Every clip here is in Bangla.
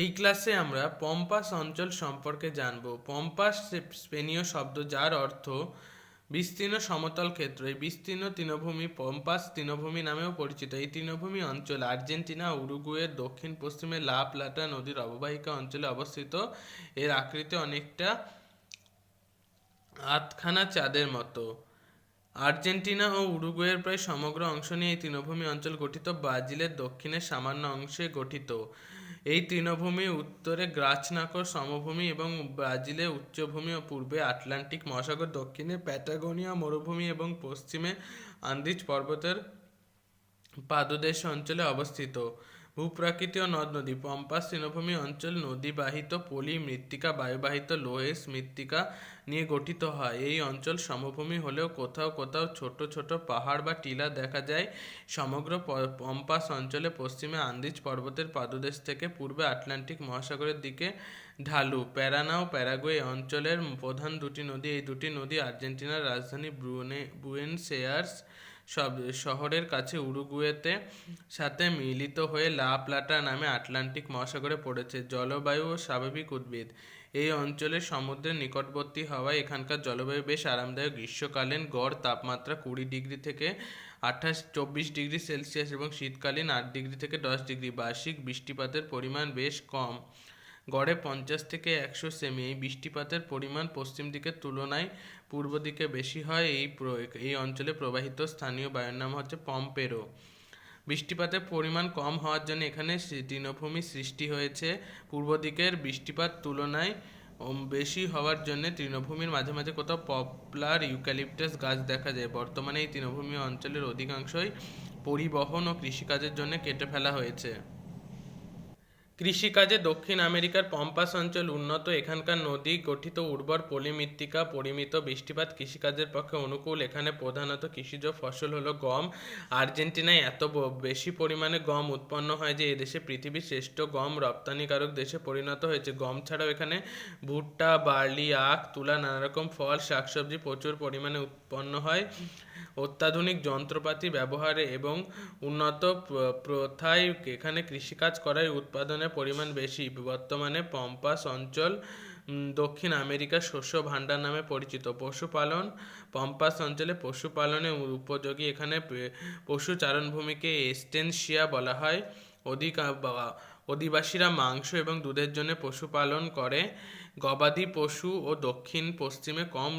এই ক্লাসে আমরা পম্পাস অঞ্চল সম্পর্কে জানব। পম্পাস স্পেনীয় শব্দ যার অর্থ বিস্তীর্ণ সমতল ক্ষেত্র। এই বিস্তীর্ণ তৃণভূমি পম্পাস তৃণভূমি নামেও পরিচিত। এই তৃণভূমি অঞ্চল আর্জেন্টিনা উরুগুয়ের দক্ষিণ, পশ্চিমে লা প্লাটা নদীর অববাহিকা অঞ্চলে অবস্থিত। এর আকৃতি অনেকটা আটখানা চাঁদের মতো। আর্জেন্টিনা ও উরুগুয়ের প্রায় সমগ্র অংশ নিয়ে এই তৃণভূমি অঞ্চল গঠিত। ব্রাজিলের দক্ষিণের সামান্য অংশে গঠিত। এই তৃণভূমি উত্তরে গ্রাচনাকর সমভূমি এবং ব্রাজিলে উচ্চভূমি ও পূর্বে আটলান্টিক মহাসাগর, দক্ষিণে প্যাটাগোনিয়া মরুভূমি এবং পশ্চিমে আন্দিজ পর্বতের পাদদেশ অঞ্চলে অবস্থিত। ভূপ্রাকৃতি ও নদ নদী, পম্পাস, তৃণভূমি অঞ্চল নদীবাহিত পলি, মৃত্তিকা, বায়ুবাহিত, লোহেস মৃত্তিকা নিয়ে গঠিত হয়। এই অঞ্চল সমভূমি হলেও কোথাও কোথাও ছোট ছোট পাহাড় বা টিলা দেখা যায়। সমগ্র পম্পাস অঞ্চলে পশ্চিমে আন্দিজ পর্বতের পাদদেশ থেকে পূর্বে আটলান্টিক মহাসাগরের দিকে ঢালু, প্যারানা ও প্যারাগুয়ে অঞ্চলের প্রধান দুটি নদী। এই দুটি নদী আর্জেন্টিনার রাজধানী ব্রুনে বুয়েন্স এয়ার্স সব শহরের কাছে উরুগুয়েতে সাথে মিলিত হয়ে লা প্লাটা নামে আটলান্টিক মহাসাগরে পড়েছে। জলবায়ু ও স্বাভাবিক উদ্ভিদ। এই অঞ্চলের সমুদ্রের নিকটবর্তী হওয়ায় এখানকার জলবায়ু বেশ আরামদায়ক। গ্রীষ্মকালীন গড় তাপমাত্রা কুড়ি ডিগ্রি থেকে আঠাশ, চব্বিশ ডিগ্রি সেলসিয়াস এবং শীতকালীন আট ডিগ্রি থেকে দশ ডিগ্রি। বার্ষিক বৃষ্টিপাতের পরিমাণ বেশ কম। গড়ে পঞ্চাশ থেকে একশো সেমি। এই বৃষ্টিপাতের পরিমাণ পশ্চিম দিকের তুলনায় পূর্ব দিকে বেশি হয়। এই এই অঞ্চলে প্রবাহিত স্থানীয় বায়ুর নাম হচ্ছে পম্পেরো। বৃষ্টিপাতের পরিমাণ কম হওয়ার জন্য এখানে তৃণভূমি সৃষ্টি হয়েছে। পূর্ব দিকের বৃষ্টিপাত তুলনায় বেশি হওয়ার জন্য তৃণভূমির মাঝে মাঝে কোথাও পপলার ইউক্যালিপটাস গাছ দেখা যায়। বর্তমানে এই তৃণভূমি অঞ্চলের অধিকাংশই পরিবহন ও কৃষিকাজের জন্য কেটে ফেলা হয়েছে। কৃষিকাজে দক্ষিণ আমেরিকার পম্পাস অঞ্চল উন্নত, এখানকার নদী গঠিত উর্বর পলিমৃত্তিকা, পরিমিত বৃষ্টিপাত কৃষিকাজের পক্ষে অনুকূল। এখানে প্রধানত কৃষিজ ফসল হলো গম। আর্জেন্টিনায় এত বেশি পরিমাণে গম উৎপন্ন হয় যে, এদেশে পৃথিবীর শ্রেষ্ঠ গম রপ্তানিকারক দেশে পরিণত হয়েছে। গম ছাড়াও এখানে ভুট্টা, বার্লি, আখ, তুলা, নানা রকম ফল, শাকসবজি প্রচুর পরিমাণে উৎপন্ন হয়। অত্যাধুনিক যন্ত্রপাতি ব্যবহারে এবং উন্নত প্রথায় এখানে কৃষিকাজ করায় উৎপাদনের পরিমাণ বেশি। বর্তমানে পম্পাস অঞ্চল দক্ষিণ আমেরিকার শস্য ভাণ্ডার নামে পরিচিত। পশুপালন, পম্পাস অঞ্চলে পশুপালনে উপযোগী এখানে পশু চারণভূমিকে এস্টেনশিয়া বলা হয়। অধিক অধিবাসীরা মাংস এবং দুধের জন্য পশুপালন করে। গবাদি পশু ও দক্ষিণ পশ্চিমে কম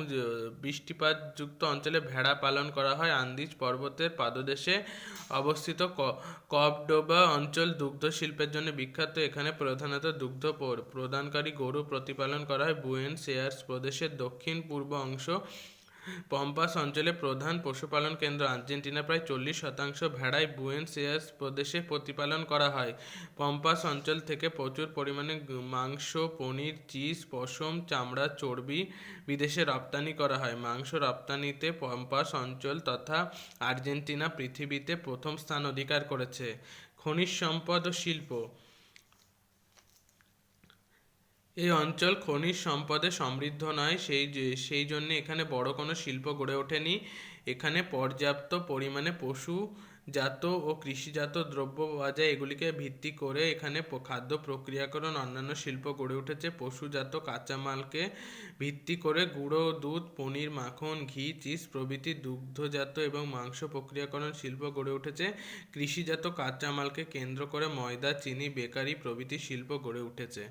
বৃষ্টিপাতযুক্ত অঞ্চলে ভেড়া পালন করা হয়। আন্দিজ পর্বতের পাদদেশে অবস্থিত কপডোবা অঞ্চল দুগ্ধ শিল্পের জন্য বিখ্যাত। এখানে প্রধানত দুগ্ধ প্রদানকারী গরু প্রতিপালন করা হয়। বুয়েন এয়ার্স প্রদেশের দক্ষিণ পূর্ব অংশ পম্পাস অঞ্চলে প্রধান পশুপালন কেন্দ্র আর্জেন্টিনা প্রায় চল্লিশ শতাংশ বুয়েন্স এয়ার্স প্রদেশে প্রতিপালন করা হয়। পম্পাস অঞ্চল থেকে প্রচুর পরিমাণে মাংস, পনির, চিজ, পশম, চামড়া, চর্বি বিদেশে রপ্তানি করা হয়। মাংস রপ্তানিতে পম্পাস অঞ্চল তথা আর্জেন্টিনা পৃথিবীতে প্রথম স্থান অধিকার করেছে। খনিজ সম্পদ ও শিল্প এই অঞ্চল খনিজ সম্পদে সমৃদ্ধ নয়, সেই সেই জন্য এখানে বড় কোনো শিল্প গড়ে ওঠেনি। এখানে পর্যাপ্ত পরিমাণে পশু জাত ও কৃষিজাত দ্রব্য পাওয়া যায়, এগুলিকে ভিত্তি করে এখানে খাদ্য প্রক্রিয়াকরণ, অন্যান্য শিল্প গড়ে উঠেছে। পশুজাত কাঁচামালকে ভিত্তি করে গুঁড়ো, দুধ, পনির, মাখন, ঘি, চিজ প্রভৃতি দুগ্ধজাত এবং মাংস প্রক্রিয়াকরণ শিল্প গড়ে উঠেছে। কৃষিজাত কাঁচামালকে কেন্দ্র করে ময়দা, চিনি, বেকারি প্রভৃতি শিল্প গড়ে উঠেছে।